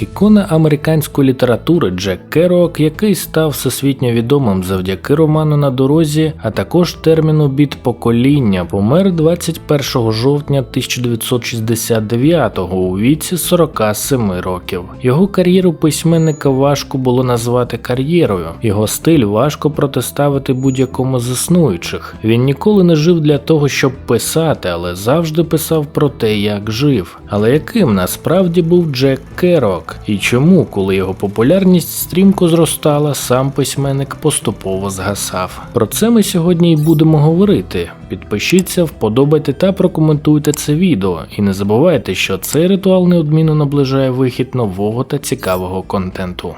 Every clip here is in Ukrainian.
Ікона американської літератури Джек Керуак, який став всесвітньо відомим завдяки роману на дорозі, а також терміну біт покоління, помер 21 жовтня 1969-го у віці 47 років. Його кар'єру письменника важко було назвати кар'єрою. Його стиль важко протиставити будь-якому з існуючих. Він ніколи не жив для того, щоб писати, але завжди писав про те, як жив. Але яким насправді був Джек Керок і чому, коли його популярність стрімко зростала, сам письменник поступово згасав. Про це ми сьогодні і будемо говорити. Підпишіться, вподобайте та прокоментуйте це відео. І не забувайте, що цей ритуал неодмінно наближає вихід нового та цікавого контенту.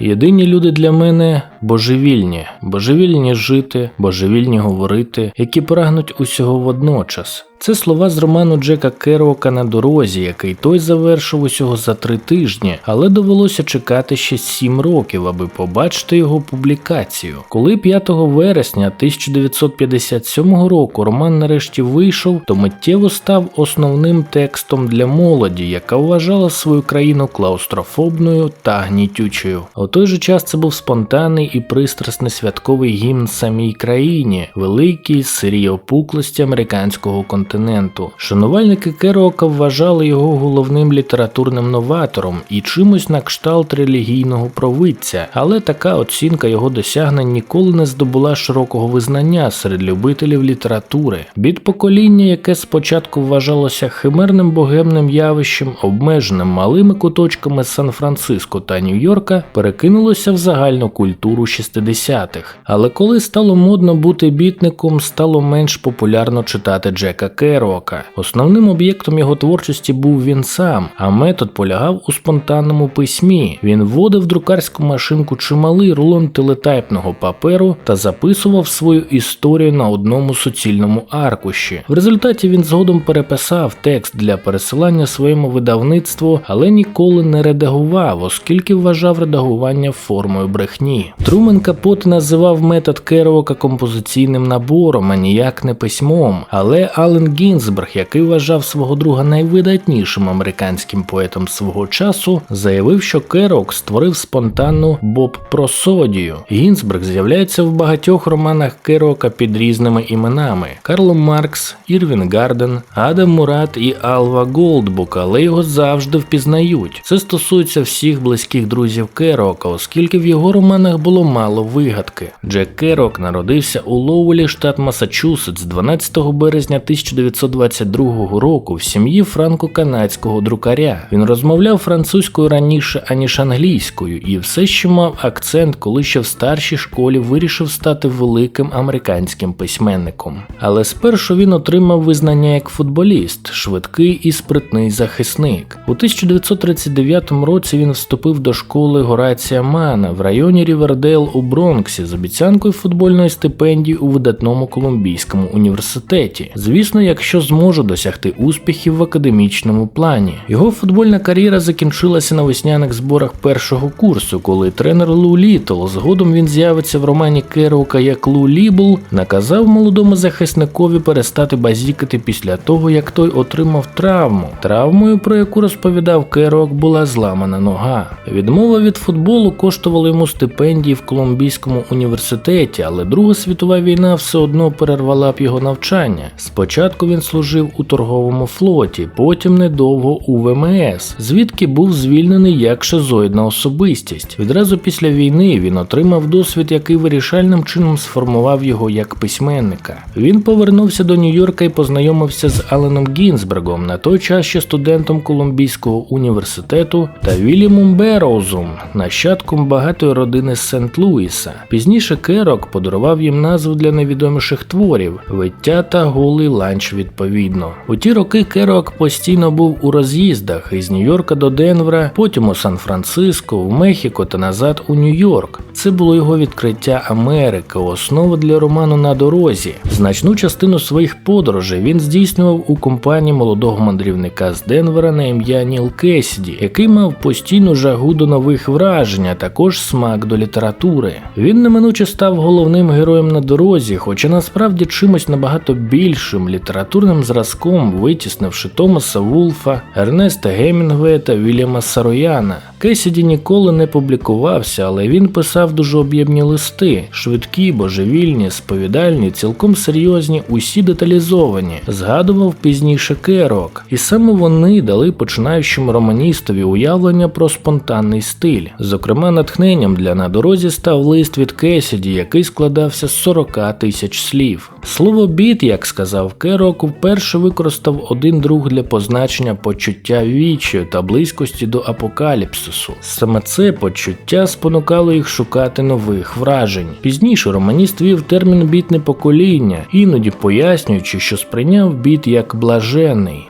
Єдині люди для мене божевільні, божевільні жити, божевільні говорити, які прагнуть усього водночас. Це слова з роману Джека Керуака на дорозі, який той завершив усього за три тижні, але довелося чекати ще сім років, аби побачити його публікацію. Коли 5 вересня 1957 року роман нарешті вийшов, то миттєво став основним текстом для молоді, яка вважала свою країну клаустрофобною та гнітючою. У той же час це був спонтанний і пристрасний святковий гімн самій країні, великій сирій опуклості американського континенту континенту. Шанувальники Керуака вважали його головним літературним новатором і чимось на кшталт релігійного провидця, але така оцінка його досягнень ніколи не здобула широкого визнання серед любителів літератури. Бід покоління, яке спочатку вважалося химерним богемним явищем, обмеженим малими куточками Сан-Франциско та Нью-Йорка, перекинулося в загальну культуру 60-х. Але коли стало модно бути бітником, стало менш популярно читати Джека Керуака. Основним об'єктом його творчості був він сам, а метод полягав у спонтанному письмі. Він вводив друкарську машинку чималий рулон телетайпного паперу та записував свою історію на одному суцільному аркуші. В результаті він згодом переписав текст для пересилання своєму видавництву, але ніколи не редагував, оскільки вважав редагування формою брехні. Трумен Капот називав метод Керуака композиційним набором, а ніяк не письмом, але Ален Гінзберг, який вважав свого друга найвидатнішим американським поетом свого часу, заявив, що Керок створив спонтанну Боб просодію. Гінзберг з'являється в багатьох романах Керока під різними іменами: Карло Маркс, Ірвін Гарден, Адам Мурат і Алва Голдбук, але його завжди впізнають. Це стосується всіх близьких друзів Керока, оскільки в його романах було мало вигадки. Джек Керок народився у Лоуелі, штат Масачусетс, 12 березня 1922 року в сім'ї франко-канадського друкаря. Він розмовляв французькою раніше аніж англійською, і все ще мав акцент, коли ще в старшій школі вирішив стати великим американським письменником. Але спершу він отримав визнання як футболіст, швидкий і спритний захисник. У 1939 році він вступив до школи Горація Мана в районі Рівердейл у Бронксі з обіцянкою футбольної стипендії у видатному Колумбійському університеті. Звісно, якщо зможе досягти успіхів в академічному плані. Його футбольна кар'єра закінчилася на весняних зборах першого курсу, коли тренер Лу Літл, згодом він з'явиться в романі Керука як Лу Лібл, наказав молодому захисникові перестати базікати після того, як той отримав травму. Травмою, про яку розповідав Керуак, була зламана нога. Відмова від футболу коштувала йому стипендії в Колумбійському університеті, але Друга світова війна все одно перервала б його навчання. Спочатку він служив у торговому флоті, потім недовго у ВМС, звідки був звільнений як шизоїдна особистість. Відразу після війни він отримав досвід, який вирішальним чином сформував його як письменника. Він повернувся до Нью-Йорка і познайомився з Аленом Гінзбергом, на той час ще студентом Колумбійського університету, та Вільямом Бероузом, нащадком багатої родини з Сент-Луіса. Пізніше Керок подарував їм назву для найвідоміших творів Виття та голий ланч менш відповідно. У ті роки Керок постійно був у роз'їздах із Нью-Йорка до Денвера, потім у Сан-Франциско, у Мехіко та назад у Нью-Йорк. Це було його відкриття Америки, основа для роману на дорозі. Значну частину своїх подорожей він здійснював у компанії молодого мандрівника з Денвера на ім'я Ніл Кесіді, який мав постійну жагу до нових вражень, а також смак до літератури. Він неминуче став головним героєм на дорозі, хоча насправді чимось набагато більшим літературним зразком, витіснивши Томаса Вулфа, Ернеста Гемінгвея та Вільяма Сарояна. Кесіді ніколи не публікувався, але він писав дуже об'ємні листи, швидкі, божевільні, сповідальні, цілком серйозні, усі деталізовані. Згадував пізніше Керок, і саме вони дали починаючому романістові уявлення про спонтанний стиль. Зокрема, натхненням для на дорозі став лист від Кесіді, який складався з 40 тисяч слів. Слово біт, як сказав Керок, вперше використав один друг для позначення почуття вічі та близькості до апокаліпсису. Саме це почуття спонукало їх шукати нових вражень. Пізніше романіст вів термін бітне покоління, іноді пояснюючи, що сприйняв біт як блажений.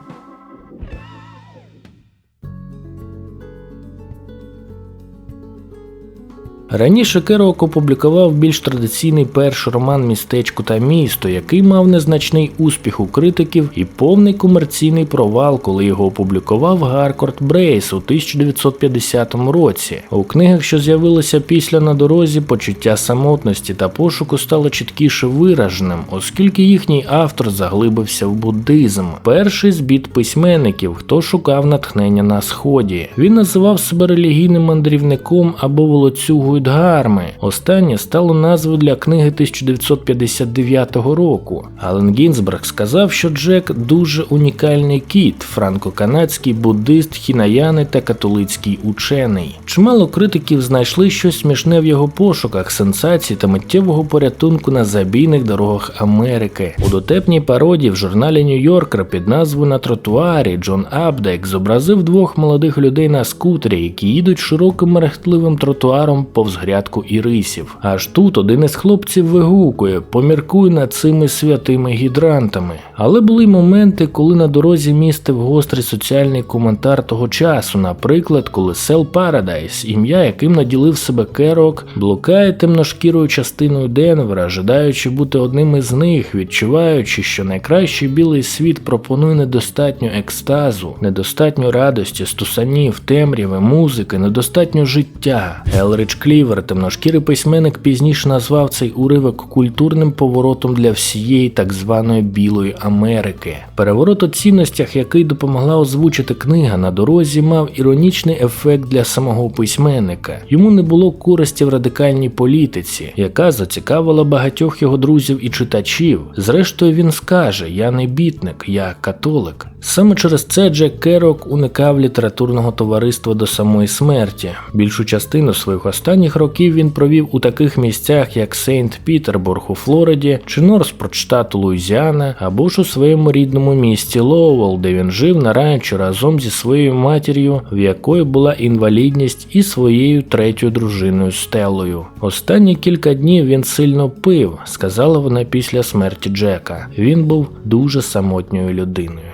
Раніше Керок опублікував більш традиційний перший роман Містечко та місто, який мав незначний успіх у критиків і повний комерційний провал, коли його опублікував Гаркорд Брейс у 1950 році. У книгах, що з'явилися після на дорозі, почуття самотності та пошуку стало чіткіше вираженим, оскільки їхній автор заглибився в буддизм. Перший збіт письменників, хто шукав натхнення на сході. Він називав себе релігійним мандрівником або волоцюгою Дгарми. Останнє стало назвою для книги 1959 року. Ален Гінзберг сказав, що Джек дуже унікальний кіт, франко-канадський буддист, хінаяни та католицький учений. Чимало критиків знайшли щось смішне в його пошуках, сенсацій та миттєвого порятунку на забійних дорогах Америки. У дотепній пародії в журналі Нью-Йоркер під назвою На тротуарі Джон Абдек зобразив двох молодих людей на скутері, які їдуть широким мерехтливим тротуаром повз грядку ірисів. Аж тут один із хлопців вигукує, поміркуй над цими святими гідрантами. Але були моменти, коли на дорозі містив гострий соціальний коментар того часу, наприклад, коли Сел Парадайс, ім'я яким наділив себе Керок, блукає темношкірою частиною Денвера, жадаючи бути одним із них, відчуваючи, що найкращий білий світ пропонує недостатньо екстазу, недостатньо радості, стусанів, темряви, музики, недостатньо життя. Елрич Клівер, темношкірий письменник, пізніше назвав цей уривок культурним поворотом для всієї так званої білої Америки. Переворот у цінностях, який допомогла озвучити книга на дорозі, мав іронічний ефект для самого письменника. Йому не було користі в радикальній політиці, яка зацікавила багатьох його друзів і читачів. Зрештою, він скаже: Я не бітник, я католик. Саме через це Джек Керок уникав літературного товариства до самої смерті. Більшу частину своїх останніх років він провів у таких місцях, як Сейнт Пітербург у Флориді чи Норспорт штату Луїзіана, або ж у своєму рідному місті Лоуелл, де він жив на ранчо разом зі своєю матір'ю, в якої була інвалідність, і своєю третьою дружиною Стеллою. Останні кілька днів він сильно пив, сказала вона після смерті Джека. Він був дуже самотньою людиною.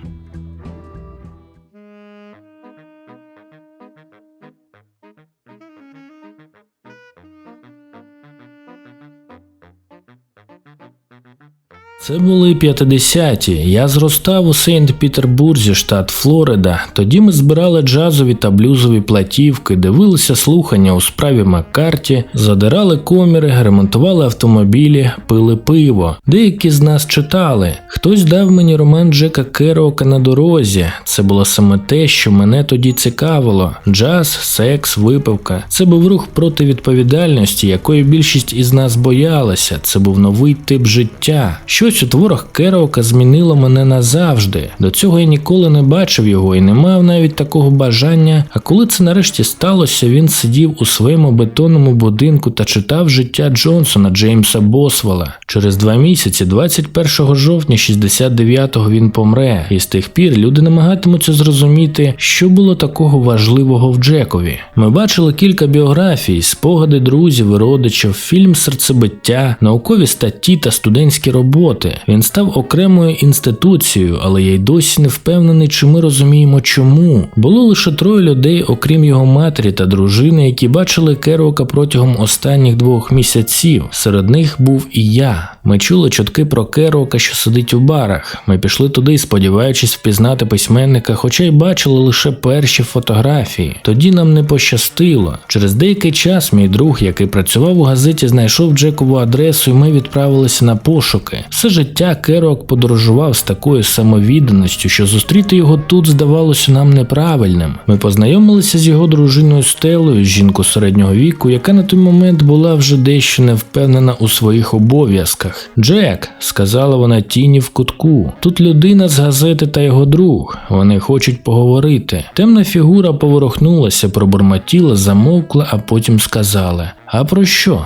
Це були 50-ті. Я зростав у Сейнт-Пітербурзі, штат Флорида. Тоді ми збирали джазові та блюзові платівки, дивилися слухання у справі Маккарті, задирали коміри, ремонтували автомобілі, пили пиво. Деякі з нас читали. Хтось дав мені роман Джека Керока на дорозі. Це було саме те, що мене тоді цікавило: джаз, секс, випивка. Це був рух проти відповідальності, якої більшість із нас боялася. Це був новий тип життя. Щось Щось у творах Керока змінило мене назавжди. До цього я ніколи не бачив його і не мав навіть такого бажання. А коли це нарешті сталося, він сидів у своєму бетонному будинку та читав життя Джонсона Джеймса Босвелла. Через два місяці, 21 жовтня 69-го він помре, і з тих пір люди намагатимуться зрозуміти, що було такого важливого в Джекові. Ми бачили кілька біографій, спогади друзів і родичів, фільм серцебиття, наукові статті та студентські роботи. Він став окремою інституцією, але я й досі не впевнений, чи ми розуміємо, чому. Було лише троє людей, окрім його матері та дружини, які бачили Керока протягом останніх двох місяців. Серед них був і я. Ми чули чутки про Керока, що сидить у барах. Ми пішли туди, сподіваючись впізнати письменника, хоча й бачили лише перші фотографії. Тоді нам не пощастило. Через деякий час мій друг, який працював у газеті, знайшов Джекову адресу, і ми відправилися на пошуки. Все життя Керок подорожував з такою самовідданістю, що зустріти його тут здавалося нам неправильним. Ми познайомилися з його дружиною Стелою, жінку середнього віку, яка на той момент була вже дещо невпевнена у своїх обов'язках. Джек, сказала вона тіні в кутку. Тут людина з газети та його друг. Вони хочуть поговорити. Темна фігура поворухнулася, пробормотіла, замовкла, а потім сказала: А про що?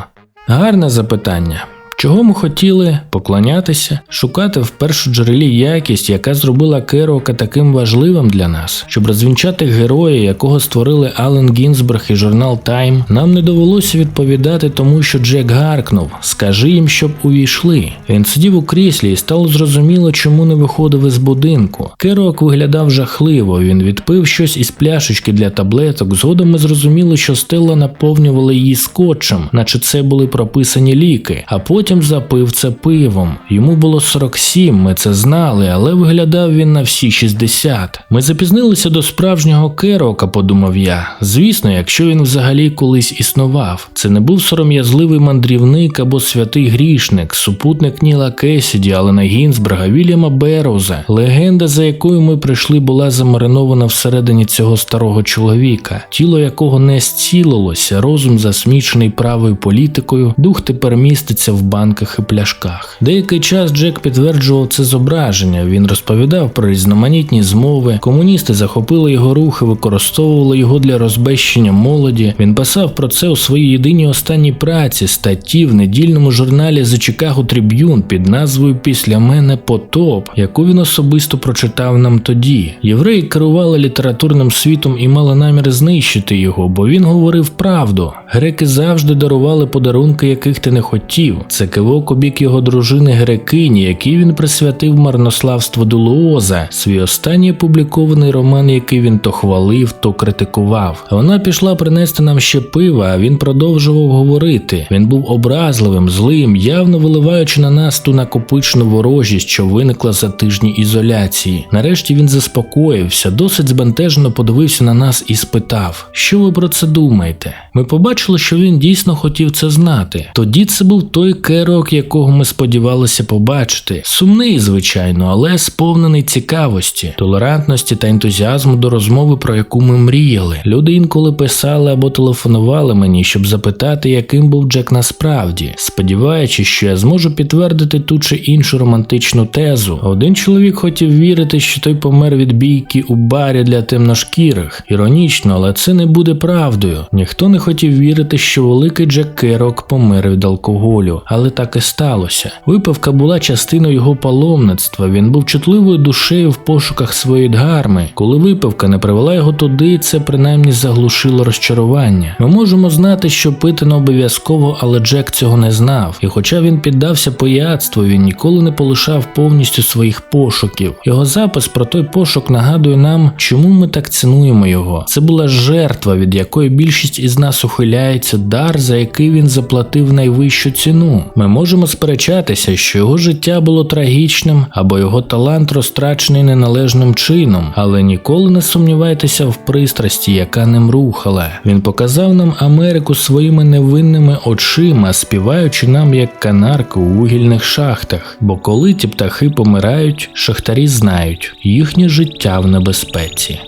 Гарне запитання. Чого ми хотіли поклонятися, шукати в першу джерелі якість, яка зробила Керока таким важливим для нас, щоб розвінчати героя, якого створили Ален Гінзберг і журнал Time, нам не довелося відповідати тому, що Джек гаркнув: Скажи їм, щоб увійшли. Він сидів у кріслі і стало зрозуміло, чому не виходив із будинку. Керок виглядав жахливо. Він відпив щось із пляшечки для таблеток. Згодом ми зрозуміли, що Стелла наповнювала її скотчем, наче це були прописані ліки. А потім потім запив це пивом. Йому було 47, ми це знали, але виглядав він на всі 60. Ми запізнилися до справжнього керока, подумав я. Звісно, якщо він взагалі колись існував. Це не був сором'язливий мандрівник або святий грішник, супутник Ніла Кесіді, Алена Гінзберга, Вільяма Бероуза. Легенда, за якою ми прийшли, була замаринована всередині цього старого чоловіка, тіло якого не зцілилося, розум засмічений правою політикою, дух тепер міститься в банках і пляшках. Деякий час Джек підтверджував це зображення. Він розповідав про різноманітні змови. Комуністи захопили його рухи, використовували його для розбещення молоді. Він писав про це у своїй єдиній останній праці статті в недільному журналі The Chicago Tribune під назвою Після мене потоп, яку він особисто прочитав нам тоді. Євреї керували літературним світом і мали намір знищити його, бо він говорив правду. Греки завжди дарували подарунки, яких ти не хотів. Це кивок у бік його дружини Грекині, який він присвятив марнославству Дулуоза, свій останній опублікований роман, який він то хвалив, то критикував. Вона пішла принести нам ще пива, а він продовжував говорити. Він був образливим, злим, явно виливаючи на нас ту накопичну ворожість, що виникла за тижні ізоляції. Нарешті він заспокоївся, досить збентежено подивився на нас і спитав: Що ви про це думаєте? Ми побачили, що він дійсно хотів це знати. Тоді це був той керок, якого ми сподівалися побачити. Сумний, звичайно, але сповнений цікавості, толерантності та ентузіазму до розмови, про яку ми мріяли. Люди інколи писали або телефонували мені, щоб запитати, яким був Джек насправді, сподіваючись, що я зможу підтвердити ту чи іншу романтичну тезу. Один чоловік хотів вірити, що той помер від бійки у барі для темношкірих. Іронічно, але це не буде правдою. Ніхто не хотів вірити, що великий Джек Керок помер від алкоголю, але так і сталося. Випивка була частиною його паломництва. Він був чутливою душею в пошуках своєї дгарми. Коли випивка не привела його туди, це принаймні заглушило розчарування. Ми можемо знати, що пити не обов'язково, але Джек цього не знав. І хоча він піддався пояцтву, він ніколи не полишав повністю своїх пошуків. Його запис про той пошук нагадує нам, чому ми так цінуємо його. Це була жертва, від якої більшість із нас ухиляється, дар, за який він заплатив найвищу ціну. Ми можемо сперечатися, що його життя було трагічним або його талант розтрачений неналежним чином, але ніколи не сумнівайтеся в пристрасті, яка ним рухала. Він показав нам Америку своїми невинними очима, співаючи нам як канарки у вугільних шахтах. Бо коли ті птахи помирають, шахтарі знають, їхнє життя в небезпеці.